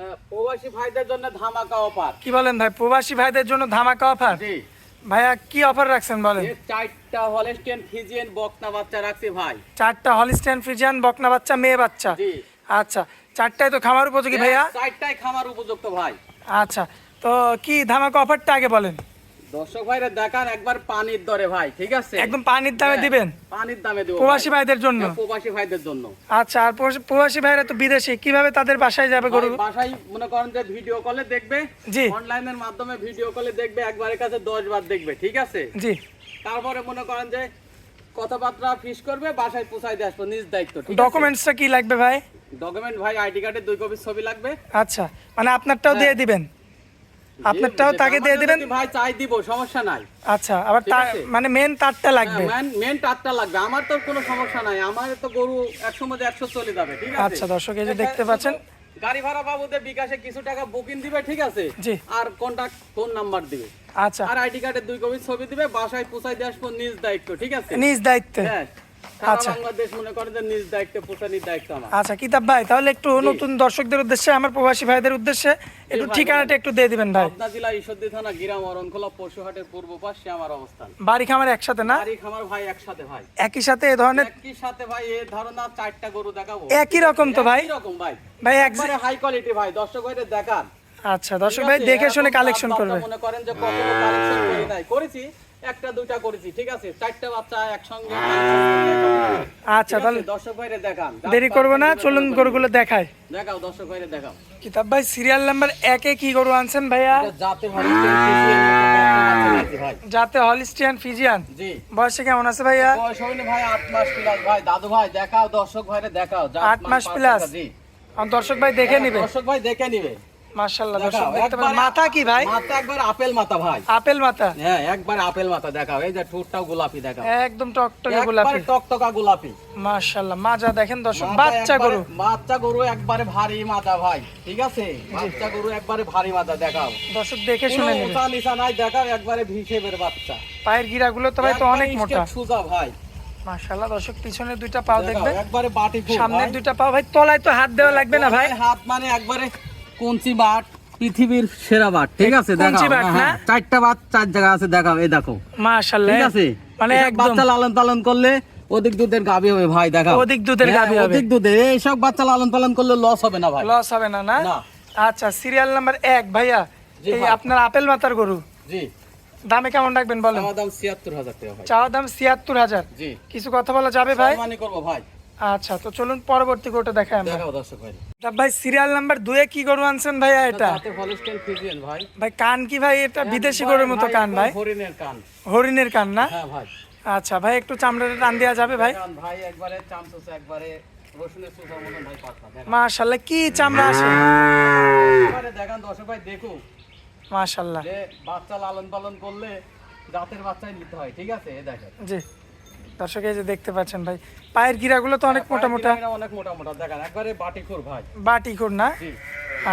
আহ, প্রবাসী ভাইদের জন্য ধামাকা অফার কি বলেন ভাই? প্রবাসী ভাইদের জন্য ধামাকা অফার জি। ভাইয়া কি অফার রাখছেন বলেন? চারটা হলিস্টেন ফিজিয়ান বকনা বাচ্চা রাখছি ভাই। চারটা হলিস্টেন ফ্রিজিয়ান বকনা বাচ্চা মেয়ে বাচ্চা? জি। আচ্ছা চারটায় তো খামার উপযোগী ভাইয়া? চারটায় খামার উপযুক্ত ভাই। আচ্ছা তো কি ধামাকা অফারটা আগে বলেন? দর্শক ভাইরা দেখান একবার পানির দরে ভাই ঠিক আছে? একদম পানির দামে হ্যাঁ, দিবেন? পানির দামে দেবো প্রবাসী ভাইদের জন্য? হ্যাঁ, প্রবাসী ভাইদের জন্য। আচ্ছা আর প্রবাসী- ভাইরা তো বিদেশে কীভাবে তাদের বাসায় যাবে গরু? বাসায় মনে করেন যে ভিডিও কলে দেখবে জি। অনলাইনের মাধ্যমে ভিডিও কলে দেখবে একবারের কাছে দশ বার দেখবে ঠিক আছে? জি। তারপরে মনে করেন যে কথাবার্তা ফিস করবে বাসায় পৌঁছাই দিয়ে আসব নিজ দায়িত্ব ডকুমেন্টসটা কি লাগবে ভাই? ডকুমেন্ট ভাই আইডি কার্ডের দুই কপি ছবি লাগবে। আচ্ছা মানে আপনারটাও দিয়ে দিবেন? আপনারটাও তাকে দিয়ে দিবেন ভাই চাই দিব সমস্যা নাই। আচ্ছা আবার মানে মেন তারটা লাগবে। মেন মেন টাটটা লাগবে। আমার তো কোনো সমস্যা নাই। আমার তো গরু একশো মধ্যে একশো চলে যাবে ঠিক আছে? আচ্ছা, দর্শক, এই যে দেখতে পাচ্ছেন। গাড়ি ভাড়া বাবুদের বিকাশে কিছু টাকা বুকিং দিবে ঠিক আছে? জি। আর কন্টাক্ট ফোন নাম্বার দিবে। আচ্ছা। আর আইডি কার্ডের দুই কপি ছবি দিবে বাসায় পৌঁছাই দিয়ে আসব নিজ দায়িত্ব ঠিক আছে? নিজ দায়িত্বে। হ্যাঁ। আচ্ছা। বাংলাদেশ মনে করেন যে নিজ দায়িত্বে পৌঁছানির দায়িত্ব আমার। আচ্ছা কিতাব ভাই তাহলে একটু নতুন দর্শকদের উদ্দেশ্যে আমার প্রবাসী ভাইদের উদ্দেশ্যে একটু ঠিকানাটা একটু দিয়ে দিবেন ভাই। পাবনা জেলা ঈশ্বরদী থানা গিরাম অরণখোলা পশুহাটের পূর্ব পাশে আমার অবস্থান। বাড়ি খামার একসাথে না? বাড়ি খামার ভাই একসাথে ভাই। একই সাথে ধরনের? একই সাথে ভাই এই ধারণা চারটা গরু দেখাবো। একই রকম তো ভাই? একই রকম ভাই। ভাই এক একবারে হাই কোয়ালিটি ভাই দর্শক ভাইদের দেখান। আচ্ছা দর্শক ভাই দেখে শুনে কালেকশন করবে মনে করেন যে কখনো কালেকশন করি নাই। করেছি একটা দুইটা করেছি ঠিক আছে? চারটা বাচ্চা একসঙ্গে। আচ্ছা তাহলে দর্শক ভাইরে দেখান। দেরি করব না চলুন গরুগুলো দেখায় দেখাও দর্শক ভাইরে দেখাও। কিতাব ভাই সিরিয়াল নাম্বার একে কি গরু আনছেন ভাইয়া? যাতে হলিস্টিয়ান ফিজিয়ান জি। বয়সে কেমন আছে ভাইয়া? বয়স হয়নি ভাই আট মাস প্লাস ভাই। দাদু ভাই দেখাও দর্শক ভাইরে দেখাও। জাত আট মাস পাঁচ প্লাস? দর্শক ভাই দেখে নিবে। দর্শক ভাই দেখে নিবে। মার্শাল্লাহ দর্শক দেখাও দেখতে পারেন মাথা কি ভাই? মাথা একবার আপেল মাথা ভাই। আপেল মাথা? হ্যাঁ একবার আপেল মাথা দেখাও এই যে ঠোঁটটাও গোলাপি দেখাও। একদম টকটকে একবারে গোলাপি। টকটকা গোলাপি। মার্শাল্লাহ মাজা দেখেন দর্শক বাচ্চা গরু। বাচ্চা গরু একবারে ভারী মাথা ভাই ঠিক আছে? বাচ্চা গরু একবারে ভারী মাথা দেখাও। দর্শক দেখে শুনে নেবে উঁচা নিচা নাই দেখাও একবারে ভিসেবের বাচ্চা। পায়ের গিরাগুলো তো ভাই তো অনেক মোটা। সোজা ভাই। মার্শাল্লাহ দর্শক পিছনের দুইটা পাও দেখবেন। একবারে বাটি সামনের। দুইটা পাও ভাই তলায় তো হাত দেওয়া লাগবে না ভাই। হাত মানে একবারে কঞ্চি বাট পৃথিবীর সেরা বাট ঠিক আছে দেখাও। বাট হ্যাঁ? হ্যাঁ, চারটা বাট চার জায়গা আছে দেখাও এই দেখো। মার্শাল্লাহ ঠিক আছে? মানে একদম। বাচ্চা লালন পালন করলে অধিক দুধের গাবি হবে ভাই দেখাও। অধিক দুধের হ্যাঁ, গাভী হবে। অধিক দুধের। এইসব বাচ্চা লালন পালন করলে লস হবে না ভাই। লস হবে না না। আচ্ছা সিরিয়াল নাম্বার এক ভাইয়া। এই আপনার আপেল মাথার গরু? জি। দামে কেমন রাখবেন বলেন? আমার দাম ছিয়াত্তর হাজার টাকা ভাই। চাওয়া দাম ছিয়াত্তর হাজার। জি। কিছু কথা বলা যাবে ভাই? সম্মানী করব ভাই। আচ্ছা তো চলুন পরবর্তী গরুটা দেখাই আমরা। ভাই। ভাই সিরিয়াল নাম্বার দুয়ে কি গরু আনছেন ভাইয়া এটা ভাই। ভাই কান কি ভাই এটা? বিদেশি গরুর মতো কান ভাই? হরিণের কান। হরিণের কান না? হ্যাঁ ভাই। আচ্ছা ভাই একটু চামড়াটা টান দেওয়া যাবে ভাই। ভাই একবারে চামচুস একবারে ভাই দেখান। মাশাল্লাহ কি চামড়া আছে। দেখান দর্শক ভাই দেখো মাশাল্লাহ যে বাচ্চা লালন পালন করলে জাতের বাচ্চাই নিতে হয় ঠিক আছে? এই দেখেন। জি। দর্শক এই যে দেখতে পাচ্ছেন ভাই পায়ের গিরাগুলো তো অনেক মোটা মোটা অনেক মোটা মোটা দেখেন একবারে বাটিখুর ভাই। না?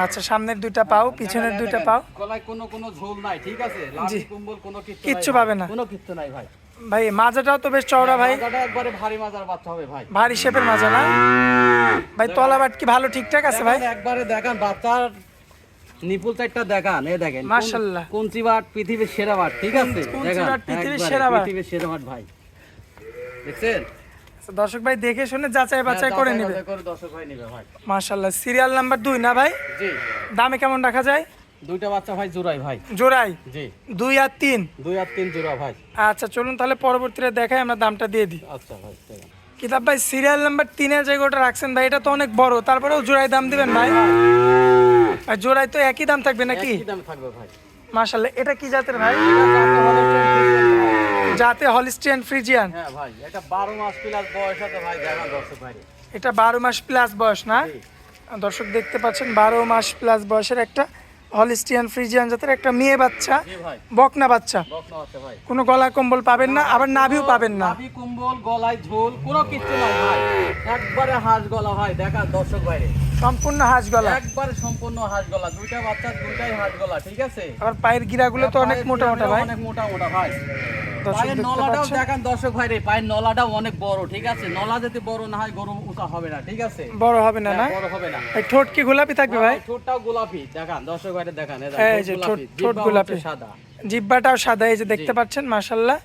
আচ্ছা সামনের দুইটা পাও পিছনের দুইটা পাও। গলায় কোনো কোনো ঝোল নাই ঠিক আছে? লাঠি কুম্বল কোনো কিচ্ছু কিচ্ছু পাবে না। কোনো কিচ্ছু নাই ভাই। ভাই মাজাটাও তো বেশ চওড়া ভাই। একবারে ভারী মাজার বাচ্চা হবে ভাই। ভারী শেপের মাজা না? ভাই তলা বাট কি ভালো ঠিকঠাক আছে ভাই? একবারে দেখান বাচ্চার নিপুল চারটা দেখান এই দেখেন। মাশাআল্লাহ। বাট পৃথিবীর সেরা বাট ঠিক আছে? দেখান, পৃথিবীর সেরা বাট। পৃথিবীর সেরা বাট ভাই। দেখছেন? আচ্ছা, দর্শক ভাই দেখে শুনে যাচাই বাছাই হ্যাঁ, করে নেবে। বাছাই করে নেবে মাশাল্লাহ সিরিয়াল নাম্বার দুই না ভাই? জি। দামে কেমন রাখা যায়? দুইটা বাচ্চা ভাই জোড়াই ভাই। জোড়াই? জি। দুই আর তিন? দুই আর তিন জোড়া ভাই। আচ্ছা চলুন তাহলে পরবর্তীতে দেখাই আমরা দামটা দিয়ে দিই। আচ্ছা ভাই কিতাব ভাই সিরিয়াল নাম্বার তিনের যে গোটা রাখছেন ভাই এটা তো অনেক বড় তারপরেও জোড়াই দাম দিবেন ভাই? আর জোড়াই তো একই দাম থাকবে নাকি? একই দাম থাকবে ভাই। মাশাল্লাহ এটা কি জাতের ভাই? জাতে হলিস্টিয়ান ফ্রিজিয়ান। হ্যাঁ ভাই এটা বারো মাস প্লাস বয়স আছে ভাই দেখা দর্শক ভাই। এটা বারো মাস প্লাস বয়স না? দর্শক দেখতে পাচ্ছেন বারো মাস প্লাস বয়সের একটা হলিস্টিয়ান ফ্রিজিয়ান জাতের একটা মেয়ে বাচ্চা বকনা বাচ্চা। ভাই। কোনো গলা কম্বল পাবেন না আবার নাভিও পাবেন না। নাভি কুম্বল গলায় ঝোল কোনো কিচ্ছু নাই ভাই। একবারে হাঁস গলা ভাই দেখা দর্শক বাইরে সম্পূর্ণ হাঁস গলা। একবার সম্পূর্ণ হাঁস গলা দুইটা বাচ্চা দুইটাই হাঁস গলা ঠিক আছে? আবার পায়ের গিরাগুলো তো অনেক মোটা মোটা ভাই। অনেক মোটা মোটা ভাই। পায়ের নলাটাও দেখান দর্শক ভাই রে পায়ের নলাটাও অনেক বড় ঠিক আছে? নলা যদি বড় না হয় গরু উঁচা হবে না ঠিক আছে? বড় হবে না না? হ্যাঁ, বড় হবে না। এই ঠোঁট কি গোলাপি থাকবে ভাই? ভাই, ঠোঁটটাও গোলাপি। দেখান দর্শক দেখান এই যে ঠোঁট- ঠোঁট গোলাপি। সাদা। জিব্বাটাও সাদা এই যে দেখতে পাচ্ছেন মাশাল্লাহ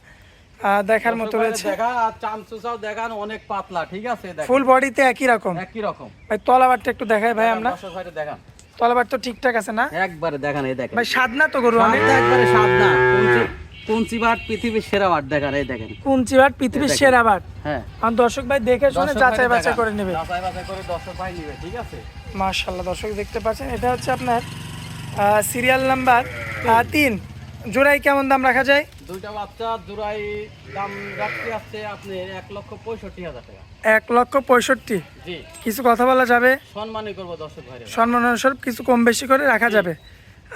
দেখার মতো রয়েছে। দেখা আর চামচুচাও দেখান অনেক পাতলা ঠিক আছে ফুল বডিতে একই রকম। একই রকম। ভাই তলাবারটা একটু দেখাই ভাই আমরা। দর্শক দেখান। তলাবার তো ঠিকঠাক আছে না? একবারে দেখান এই দেখেন। ভাই স্বাদ না তো গরু অনেক। একবারে সাদা কুঞ্চি কুঞ্চি বাট পৃথিবীর সেরা বাট দেখান এই দেখেন। কুঞ্চি বাট পৃথিবীর সেরা বাট। হ্যাঁ। আর দর্শক ভাই দেখে শুনে দর্শক যাচাই বাছাই করে নেবে। যাচাই বাছাই করে দর্শক ভাই নিবে ঠিক আছে? দর্শক দেখতে পাচ্ছেন এটা হচ্ছে আপনার সিরিয়াল নাম্বার তিন। জোড়াই কেমন দাম রাখা যায়? দুইটা বাচ্চা জোড়াই দাম রাখতে আপনি এক লক্ষ পঁয়ষট্টি হাজার টাকা। এক লক্ষ পঁয়ষট্টি? কিছু কথা বলা যাবে? সম্মানই করব দর্শক ভাইরে। সম্মানস্বরূপ কিছু কম বেশি করে রাখা যাবে।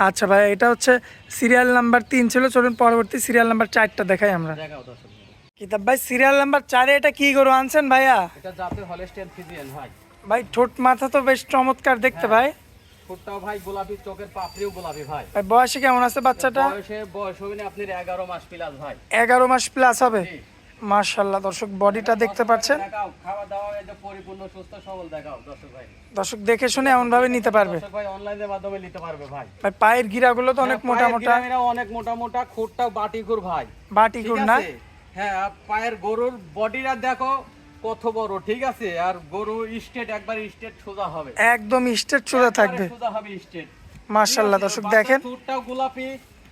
আচ্ছা ভাই এটা হচ্ছে সিরিয়াল নাম্বার তিন ছিল চলুন পরবর্তী সিরিয়াল নাম্বার চারটা দেখাই আমরা। কিতাব ভাই সিরিয়াল নাম্বার চারে এটা কি গরু আনছেন ভাইয়া? এটা জাতের ভাই। ভাই ঠোঁট মাথা তো বেশ চমৎকার দেখতে ভাই। ফুটটাও ভাই গোলাপি চোখের পাপড়িও গোলাপি ভাই। ভাই বয়সে কেমন আছে বাচ্চাটা? বয়সে বয়স হবে না আপনার এগারো মাস প্লাস ভাই। এগারো মাস প্লাস হবে। জি। মার্শাল্লাহ দর্শক বডিটা দেখতে পাচ্ছেন? দর্শক দেখে শুনে এমন ভাবে নিতে পারবে ভাই। পায়ের গিরাগুলো তো অনেক হ্যাঁ, মোটা মোটা অনেক মোটা মোটা খুঁটটাও বাটিকুর ভাই। বাটি গুড় না? হ্যাঁ পায়ের গরুর বডিটা দেখো কত বড় ঠিক আছে? আর গরু স্টেট একবার স্টেট সোজা হবে। একদম স্টেট সোজা থাকবে। সোজা হবে স্টেট মার্শাল্লাহ দর্শক দেখেন। চুটটাও গোলাপি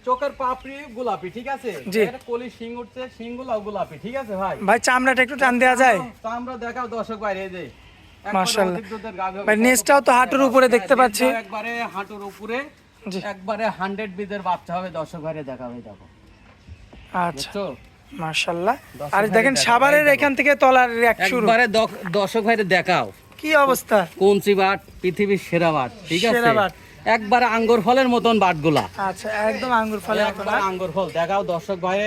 চোখের পাপড়ি গোলাপি ঠিক আছে। এর কলি শিং উঠছে শিং শিংগুলাও গোলাপি ঠিক আছে ভাই? ভাই চামড়াটা একটু টান দেওয়া যায়। আমরা দেখাও দর্শক এই যে। মাশাআল্লাহ। ভাই তো হাঁটুর উপরে দেখতে পাচ্ছি। একবারে হাঁটুর উপরে। একবারে হান্ড্রেড বিদের বাচ্চা হবে দর্শক দেখাবে দেখো। আচ্ছা। মার্শাল্লাহ আর দেখেন সাভারের এখান থেকে তলার এক শুরু। একবারে দর্শক ভাইরে দেখাও। কি অবস্থা? কঞ্চি বাট পৃথিবীর সেরা বাট ঠিক আছে? সেরা বাট। একবারে আঙ্গুর ফলের মতন বাটগুলা। আচ্ছা একদম আঙ্গুর ফলে একবারে আঙ্গুর ফল। দেখাও দর্শক ভাই।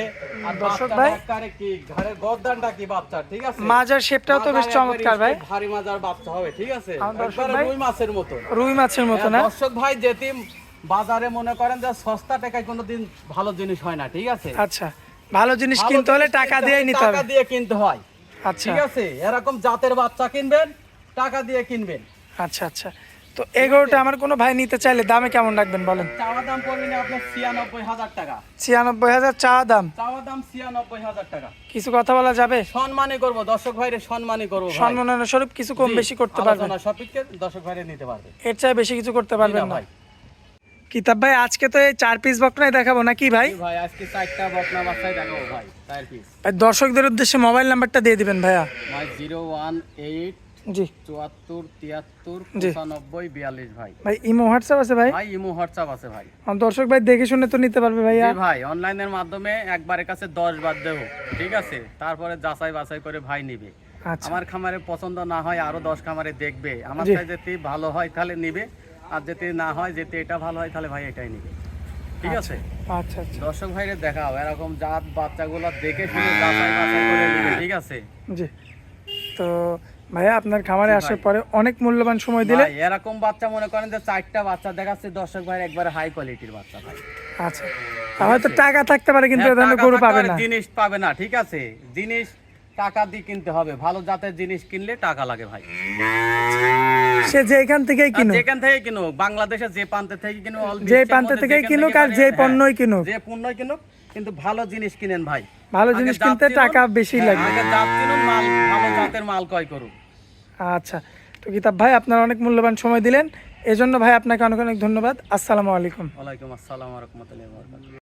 আর দর্শক ভাই। কি ঘরের গর্দানটা কি বাচ্চা ঠিক আছে? মাজার শেপটাও তো বেশ চমৎকার ভাই। ভারী মাজার বাচ্চা হবে ঠিক আছে? দর্শক ভাই- রুই মাছের মতো। রুই মাছের মতো না? দর্শক ভাই যেতি বাজারে মনে করেন যে সস্তা টাকায় কোনোদিন ভালো জিনিস হয় না ঠিক আছে? আচ্ছা ভালো জিনিস কিনতে হলে টাকা হলে নিতে টাকা দিয়ে কিনতে হয়। আচ্ছা। ঠিক আছে? এরকম জাতের বাচ্চা কিনবেন টাকা দিয়ে কিনবেন। আচ্ছা আচ্ছা। তো এগারোটা আমার কোনো ভাই নিতে চাইলে দামে কেমন রাখবেন বলেন? চাওয়া দাম পড়বে আপনার ছিয়ানব্বই হাজার টাকা। ছিয়ানব্বই হাজার চাওয়া দাম। চাওয়া দাম ছিয়ানব্বই হাজার টাকা। কিছু কথা বলা যাবে? সম্মানই করব দর্শক ভাইরে সম্মানই করব। সম্মাননা স্বরূপ কিছু কম বেশি করতে পারবেন। আলোচনা সাপেক্ষে দর্শক ভাইরে নিতে পারবে। এর চাই বেশি কিছু করতে পারবেন না না। ভাই। কিতাব ভাই আজকে তো এই চার পিস বকনাই দেখাবো নাকি ভাই? ভাই আজকে চারটা বকনা বাচ্চাই দেখাবো ভাই চার পিস ভাই দর্শকদের উদ্দেশ্যে মোবাইল নাম্বারটা দিয়ে দিবেন ভাইয়া। ভাই জিরো ওয়ান এইট জি। চুয়াত্তর তিয়াত্তর পঁচানব্বই বিয়াল্লিশ ভাই। ভাই ইমো হোয়াটসঅ্যাপ আছে ভাই? ভাই ইমো হোয়াটসঅ্যাপ আছে ভাই। দর্শক ভাই দেখে শুনে তো নিতে পারবে ভাইয়া। জি ভাই অনলাইনের মাধ্যমে একবারের কাছে দশ বার দেবো ঠিক আছে? তারপরে যাচাই বাছাই করে ভাই নিবে। আচ্ছা। আমার খামারে পছন্দ না হয় আরও দশ খামারে দেখবে। আমার যদি ভালো হয় তাহলে নিবে। আর যদি না হয় যদি এটা ভালো হয় তাহলে ভাই এটাই নিবে। ঠিক আছে? আচ্ছা আচ্ছা। দর্শক ভাইরে দেখাও এরকম জাত বাচ্চাগুলো দেখে শুনে যাচাই বাছাই করে নিবে ঠিক আছে? জি। তো ভাইয়া আপনার খামারে আসার পরে অনেক মূল্যবান সময় দিলে? এরকম বাচ্চা মনে করেন যে চারটা বাচ্চা দেখাচ্ছে দর্শক ভাই একবারে হাই কোয়ালিটির বাচ্চা ভাই। আচ্ছা। হয়তো টাকা থাকতে পারে কিন্তু হ্যাঁ, এখানে গরু পাবে না। জিনিস পাবে না ঠিক আছে? জিনিস টাকা দিয়ে কিনতে হবে ভালো জাতের জিনিস কিনলে টাকা লাগে ভাই। সে যে এখান থেকেই কিনুক। যেখান থেকে কিনুক বাংলাদেশে যে প্রান্ত থেকে কিনুক যে প্রান্ত থেকেই যেখান কিনুক আর যে পণ্যই কিনুক। যে পণ্যই কিনুক কিন্তু ভালো জিনিস কিনেন ভাই। ভালো জিনিস কিনতে টাকা বেশি লাগে। আগে জাত কিনুন মাল ভালো জাতের মাল ক্রয় করুন। আচ্ছা তো কিতাব ভাই আপনার অনেক মূল্যবান সময় দিলেন। এজন্য ভাই আপনাকে অনেক অনেক ধন্যবাদ। আসসালামু আলাইকুম। ওয়ালাইকুম আসসালাম রহমতুল্লাহ